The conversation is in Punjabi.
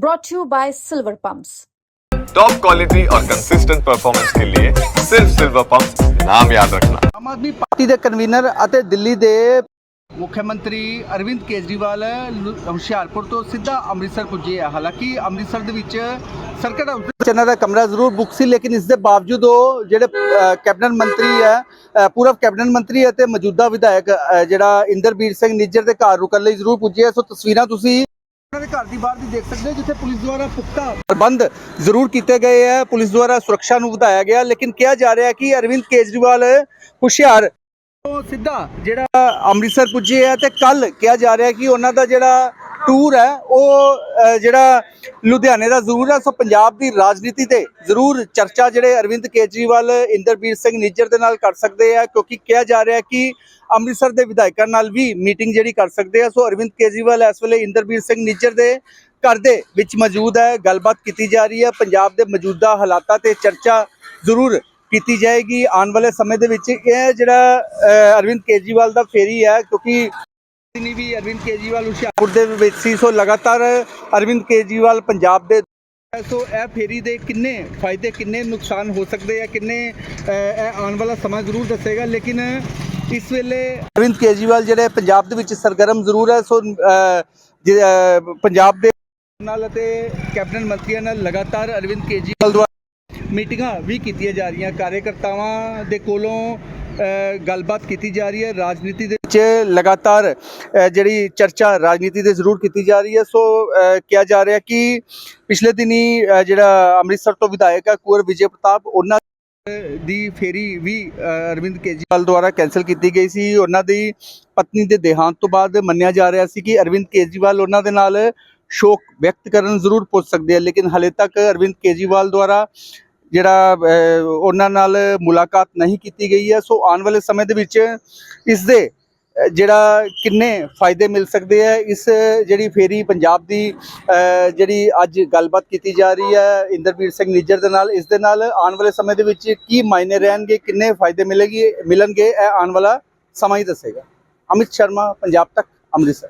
brought to you by Silver Pumps. Top quality और कंसिस्टेंट परफॉर्मेंस के लिए सिर्फ सिल्वर पंप नाम याद रखना ਆਮ ਆਦਮੀ ਪਾਰਟੀ ਦੇ ਕਨਵੀਨਰ ਅਤੇ ਦਿੱਲੀ ਦੇ ਮੁੱਖ ਮੰਤਰੀ ਅਰਵਿੰਦ ਕੇਜਰੀਵਾਲ ਲੁ- ਹੁਸ਼ਿਆਰਪੁਰ ਤੋਂ ਸਿੱਧਾ ਅੰਮ੍ਰਿਤਸਰ ਪੁੱਜੇ ਆ ਹਾਲਾਂਕਿ ਅੰਮ੍ਰਿਤਸਰ ਦੇ ਵਿੱਚ ਸਰਕਟ ਹਾਊਸ ਦੇ ਵਿੱਚ ਇਹਨਾਂ ਦਾ ਕਮਰਾ ਜ਼ਰੂਰ ਬੁੱਕ ਸੀ ਲੇਕਿਨ ਇਸ ਦੇ ਬਾਵਜੂਦ ਉਹ ਜਿਹੜੇ ਅ, ਕੈਬਨਿਟ ਮੰਤਰੀ ਹੈ ਅ, ਪੂਰਵ ਕੈਬਨਿਟ ਮੰਤਰੀ ਅਤੇ ਮੌਜੂਦਾ ਵਿਧਾਇਕ ਅ, ਜਿਹੜਾ ਇੰਦਰਬੀਰ ਸਿੰਘ ਨਿੱਜਰ ਦੇ ਘਰ ਰੁਕਣ ਲਈ ਜ਼ਰੂਰ ਪੁੱਜੇ ਆ। ਸੋ ਤਸਵੀਰਾਂ ਤੁਸੀਂ ਉਹਨਾਂ ਦੇ ਘਰ ਦੀ ਬਾਹਰ ਦੀ ਦੇਖ ਸਕਦੇ ਹੋ, ਜਿੱਥੇ ਪੁਲਿਸ ਦੁਆਰਾ ਪੁਖਤਾ ਪ੍ਰਬੰਧ ਜ਼ਰੂਰ ਕੀਤੇ ਗਏ ਹੈ। ਪੁਲਿਸ ਦੁਆਰਾ ਸੁਰੱਖਿਆ ਨੂੰ ਵਧਾਇਆ ਗਿਆ, ਲੇਕਿਨ ਕਿਹਾ ਜਾ ਰਿਹਾ ਹੈ ਕਿ ਅਰਵਿੰਦ ਕੇਜਰੀਵਾਲ ਹੁਸ਼ਿਆਰ ਤੋਂ ਸਿੱਧਾ ਜਿਹੜਾ ਅੰਮ੍ਰਿਤਸਰ ਪੁੱਜੇ ਹੈ ਤੇ ਕੱਲ ਕਿਹਾ ਜਾ ਰਿਹਾ ਕਿ ਉਹਨਾਂ ਦਾ ਜਿਹੜਾ ਟੂਰ ਹੈ, ਉਹ ਜਿਹੜਾ ਲੁਧਿਆਣੇ ਦਾ ਜ਼ਰੂਰ ਹੈ, ਸੋ ਪੰਜਾਬ ਦੀ ਰਾਜਨੀਤੀ ਤੇ ਜ਼ਰੂਰ ਚਰਚਾ ਜਿਹੜੇ ਅਰਵਿੰਦ ਕੇਜਰੀਵਾਲ, ਇੰਦਰਬੀਰ ਸਿੰਘ ਨਿੱਜਰ ਦੇ ਨਾਲ ਕਰ ਸਕਦੇ ਆ, ਕਿਉਂਕਿ ਕਿਹਾ ਜਾ ਰਿਹਾ ਕਿ ਅੰਮ੍ਰਿਤਸਰ ਦੇ ਵਿਧਾਇਕਾਂ ਨਾਲ ਵੀ ਮੀਟਿੰਗ ਜਿਹੜੀ ਕਰ ਸਕਦੇ ਆ, ਸੋ ਅਰਵਿੰਦ ਕੇਜਰੀਵਾਲ ਇਸ ਵੇਲੇ ਇੰਦਰਬੀਰ ਸਿੰਘ ਨਿੱਜਰ ਦੇ ਘਰ ਦੇ ਵਿੱਚ ਮੌਜੂਦ ਹੈ, ਗੱਲਬਾਤ ਕੀਤੀ ਜਾ ਰਹੀ ਹੈ, ਪੰਜਾਬ ਦੇ ਮੌਜੂਦਾ ਹਾਲਾਤਾਂ ਤੇ ਚਰਚਾ ਜ਼ਰੂਰ ਕੀਤੀ ਜਾਏਗੀ। ਆਉਣ ਵਾਲੇ ਸਮੇਂ ਦੇ ਵਿੱਚ ਇਹ ਜਿਹੜਾ ਅਰਵਿੰਦ ਕੇਜਰੀਵਾਲ ਦਾ ਫੇਰੀ ਹੈ, ਕਿਉਂਕਿ ਦਿਨੀ ਵੀ ਅਰਵਿੰਦ ਕੇਜਰੀਵਾਲ ਹੁਸ਼ਿਆਰਪੁਰ ਦੇ ਵਿੱਚ ਸੀ, ਸੋ ਲਗਾਤਾਰ ਅਰਵਿੰਦ ਕੇਜਰੀਵਾਲ ਪੰਜਾਬ ਦੇ ਸੋ ਇਹ ਫੇਰੀ ਦੇ ਕਿੰਨੇ ਫਾਇਦੇ, ਕਿੰਨੇ ਨੁਕਸਾਨ ਹੋ ਸਕਦੇ ਆ, ਕਿੰਨੇ ਇਹ ਆਉਣ ਵਾਲਾ ਸਮਾਂ ਜ਼ਰੂਰ ਦੱਸੇਗਾ, ਲੇਕਿਨ ਇਸ ਵੇਲੇ ਅਰਵਿੰਦ ਕੇਜਰੀਵਾਲ ਜਿਹੜੇ ਪੰਜਾਬ ਦੇ ਵਿੱਚ ਸਰਗਰਮ ਜ਼ਰੂਰ ਹੈ, ਸੋ ਪੰਜਾਬ ਦੇ ਨਾਲ ਅਤੇ ਕੈਬਨਿਟ ਮੰਤਰੀਆਂ ਨਾਲ ਲਗਾਤਾਰ ਅਰਵਿੰਦ ਕੇਜਰੀਵਾਲ ਦੁਆਰਾ ਮੀਟਿੰਗਾਂ ਵੀ ਕੀਤੀਆਂ ਜਾ ਰਹੀਆਂ, ਕਾਰਜਕਰਤਾਵਾਂ ਦੇ ਕੋਲੋਂ ਗੱਲਬਾਤ ਕੀਤੀ ਜਾ ਰਹੀ ਹੈ। ਰਾਜਨੀਤੀ ਦੇ ਵਿੱਚ ਲਗਾਤਾਰ ਜਿਹੜੀ ਚਰਚਾ ਰਾਜਨੀਤੀ ਦੇ ਜ਼ਰੂਰ ਕੀਤੀ ਜਾ ਰਹੀ ਹੈ। ਸੋ ਕਿਹਾ ਜਾ ਰਿਹਾ ਕਿ ਪਿਛਲੇ ਦਿਨੀ ਜਿਹੜਾ ਅੰਮ੍ਰਿਤਸਰ ਤੋਂ ਵਿਧਾਇਕ ਹੈ ਕੁੰਵਰ ਵਿਜੇ ਪ੍ਰਤਾਪ, ਉਹਨਾਂ ਦੀ ਫੇਰੀ ਵੀ ਅਰਵਿੰਦ ਕੇਜਰੀਵਾਲ ਦੁਆਰਾ ਕੈਨਸਲ ਕੀਤੀ ਗਈ ਸੀ। ਉਹਨਾਂ ਦੀ ਪਤਨੀ ਦੇ ਦੇਹਾਂਤ ਤੋਂ ਬਾਅਦ ਮੰਨਿਆ ਜਾ ਰਿਹਾ ਸੀ ਕਿ ਅਰਵਿੰਦ ਕੇਜਰੀਵਾਲ ਉਹਨਾਂ ਦੇ ਨਾਲ ਸ਼ੋਕ ਵਿਅਕਤ ਕਰਨ ਜ਼ਰੂਰ ਪੁੱਛ ਸਕਦੇ ਆ। ਲੇਕਿਨ ਹਲੇ ਤੱਕ ਅਰਵਿੰਦ ਕੇਜਰੀਵਾਲ ਦੁਆਰਾ ਜਿਹੜਾ ਉਹਨਾਂ ਨਾਲ ਮੁਲਾਕਾਤ ਨਹੀਂ ਕੀਤੀ ਗਈ ਹੈ। ਸੋ ਆਉਣ ਵਾਲੇ ਸਮੇਂ ਦੇ ਵਿੱਚ ਇਸ ਦੇ ਜਿਹੜਾ ਕਿੰਨੇ ਫਾਇਦੇ ਮਿਲ ਸਕਦੇ ਆ ਇਸ ਜਿਹੜੀ ਫੇਰੀ ਪੰਜਾਬ ਦੀ ਜਿਹੜੀ ਅੱਜ ਗੱਲਬਾਤ ਕੀਤੀ ਜਾ ਰਹੀ ਹੈ ਇੰਦਰਬੀਰ ਸਿੰਘ ਨਿੱਜਰ ਦੇ ਨਾਲ, ਇਸ ਦੇ ਨਾਲ ਆਉਣ ਵਾਲੇ ਸਮੇਂ ਦੇ ਵਿੱਚ ਕੀ ਮਾਇਨੇ ਰਹਿਣਗੇ, ਕਿੰਨੇ ਫਾਇਦੇ ਮਿਲੇਗੀ, ਮਿਲਣਗੇ, ਇਹ ਆਉਣ ਵਾਲਾ ਸਮਾਂ ਹੀ ਦੱਸੇਗਾ। ਅਮਿਤ ਸ਼ਰਮਾ, ਪੰਜਾਬ ਤੱਕ, ਅੰਮ੍ਰਿਤਸਰ।